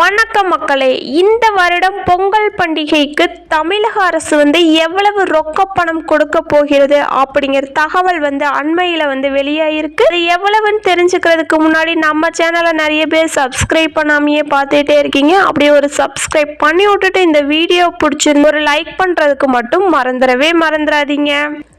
வணக்கம் மக்களே இந்த வருடம் பொங்கல் பண்டிகைக்கு தமிழக அரசு வந்து எவ்வளவு ரொக்க பணம் கொடுக்க போகிறது அப்படிங்கிற தகவல் வந்து அண்மையில் வந்து வெளியாயிருக்கு. அது எவ்வளவுன்னு தெரிஞ்சுக்கிறதுக்கு முன்னாடி நம்ம சேனலை நிறைய பேர் சப்ஸ்கிரைப் பண்ணாமையே பார்த்துட்டே இருக்கீங்க. அப்படி ஒரு சப்ஸ்கிரைப் பண்ணி விட்டுட்டு இந்த வீடியோ பிடிச்சிருந்து ஒரு லைக் பண்ணுறதுக்கு மட்டும் மறந்துடவே மறந்துடாதீங்க.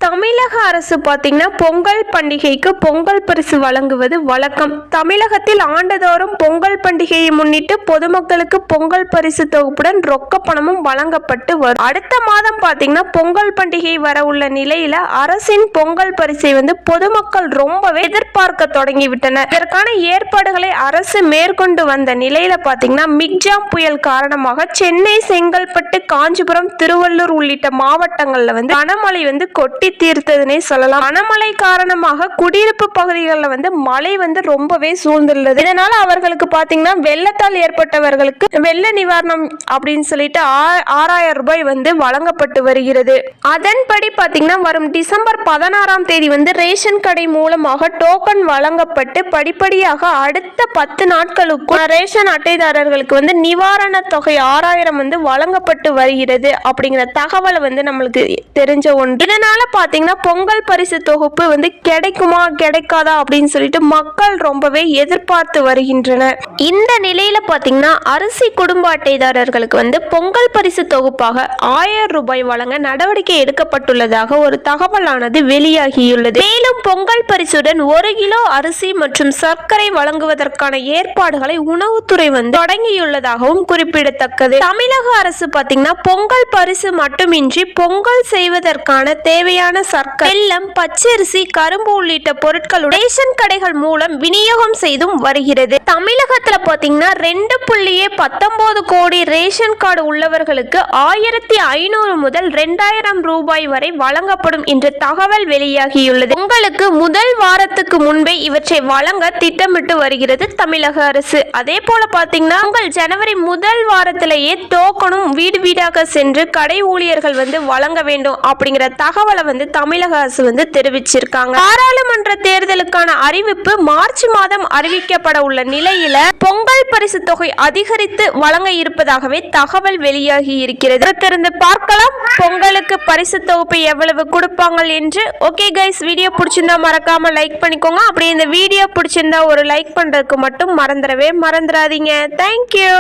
தமிழக அரசு பார்த்தீங்கன்னா பொங்கல் பண்டிகைக்கு பொங்கல் பரிசு வழங்குவது வழக்கம். தமிழகத்தில் ஆண்டுதோறும் பொங்கல் பண்டிகையை முன்னிட்டு பொது பொதுமக்களுக்கு பொங்கல் பரிசு தொகுப்புடன் ரொக்க பணமும் வழங்கப்பட்டு வரும். அடுத்த மாதம் பார்த்தீங்கன்னா பொங்கல் பண்டிகை வர உள்ள நிலையில அரசின் பொங்கல் பரிசை வந்து பொதுமக்கள் ரொம்பவே எதிர்பார்க்க தொடங்கிவிட்டனர் இதற்கான ஏற்பாடுகளை அரசு மேற்கொண்டு வந்த நிலையில பார்த்தீங்கன்னா மிக்ஜாம் புயல் காரணமாக சென்னை செங்கல்பட்டு காஞ்சிபுரம் திருவள்ளூர் உள்ளிட்ட மாவட்டங்கள்ல வந்து கனமழை வந்து கொட்டி தீர்த்ததுன்னே சொல்லலாம். கனமழை காரணமாக குடியிருப்பு பகுதிகளில் வந்து மழை வந்து ரொம்பவே சூழ்ந்துள்ளது. இதனால அவர்களுக்கு பாத்தீங்கன்னா வெள்ளத்தால் ஏற்பட்ட பாதிக்கப்பட்டவர்களுக்கு வெள்ள நிவாரணம் அப்படின்னு சொல்லிட்டு ஆ- ஆறாயிரம் ரூபாய் வந்து வழங்கப்பட்டு வருகிறது. அதன்படி பாத்தீங்கன்னா வரும் டிசம்பர் பதினாறாம் தேதி வந்து ரேஷன் கடை மூலமாக டோக்கன் வழங்கப்பட்டு படிப்படியாக அடுத்த பத்து நாட்களுக்கு ரேஷன் அட்டைதாரர்களுக்கு வந்து நிவாரண தொகை ஆறாயிரம் வந்து வழங்கப்பட்டு வருகிறது அப்படிங்கிற தகவலை வந்து நம்மளுக்கு தெரிஞ்ச ஒன்று. இதனால பாத்தீங்கன்னா பொங்கல் பரிசு தொகுப்பு வந்து கிடைக்குமா கிடைக்காதா அப்படின்னு சொல்லிட்டு மக்கள் ரொம்பவே எதிர்பார்த்து வருகின்றனர். இந்த நிலையில பார்த்தீங்கன்னா அரிசி குடும்ப அட்டைதாரர்களுக்கு வந்து பொங்கல் பரிசு தொகுப்பாக ஆயிரம் ரூபாய் வழங்க நடவடிக்கை எடுக்கப்பட்டுள்ளதாக ஒரு தகவலானது வெளியாகியுள்ளது. மேலும் பொங்கல் பரிசுடன் ஒரு கிலோ அரிசி மற்றும் சர்க்கரை வழங்குவதற்கான ஏற்பாடுகளை உணவுத்துறை வந்து தொடங்கியுள்ளதாகவும் குறிப்பிடத்தக்கது. தமிழக அரசு பார்த்தீங்கன்னா பொங்கல் பரிசு மட்டுமின்றி பொங்கல் செய்வதற்கான தேவையான சர்க்கரை வெல்லம் பச்சரிசி கரும்பு உள்ளிட்ட பொருட்களுடன் ரேஷன் கடைகள் மூலம் விநியோகம் செய்தும் வருகிறது. தமிழகத்துல பாத்தீங்கன்னா ரெண்டு புள்ளியே பத்தொன்பது கோடி ரேஷன் கார்டு உள்ளவர்களுக்கு ஆயிரத்தி ஐநூறு முதல் ரெண்டாயிரம் ரூபாய் வரை வழங்கப்படும் என்ற தகவல் வெளியாகியுள்ளது. உங்களுக்கு முதல் வாரத்துக்கு முன்பே இவற்றை வழங்க திட்டமிட்டு வருகிறது தமிழக அரசு. அதே போல பாத்தீங்கன்னா உங்கள் ஜனவரி முதல் வாரத்திலேயே டோக்கனும் வீடு வீடாக சென்று கடை ஊழியர்கள் வந்து வழங்க வேண்டும் அப்படிங்கிற தகவலை வந்து தமிழக அரசு வந்து தெரிவிச்சிருக்காங்க. பாராளுமன்ற தேர்தலுக்கு அறிவிப்பு மார்ச் மாதம் அறிவிக்கப்பட உள்ள நிலையில பொங்கல் பரிசு தொகை அதிகரித்து வழங்க இருப்பதாகவே தகவல் வெளியாகி இருக்கிறது. திறந்து பார்க்கலாம். பொங்கலுக்கு பரிசு தொகுப்பு எவ்வளவு கொடுப்பாங்க என்று. ஓகே கைஸ் வீடியோ பிடிச்சிருந்தா மறக்காம லைக் பண்ணிக்கோங்க. அப்படியே இந்த வீடியோ பிடிச்சிருந்தா ஒரு லைக் பண்றதுக்கு மட்டும் மறந்துடவே மறந்துடாதீங்க. தேங்க்யூ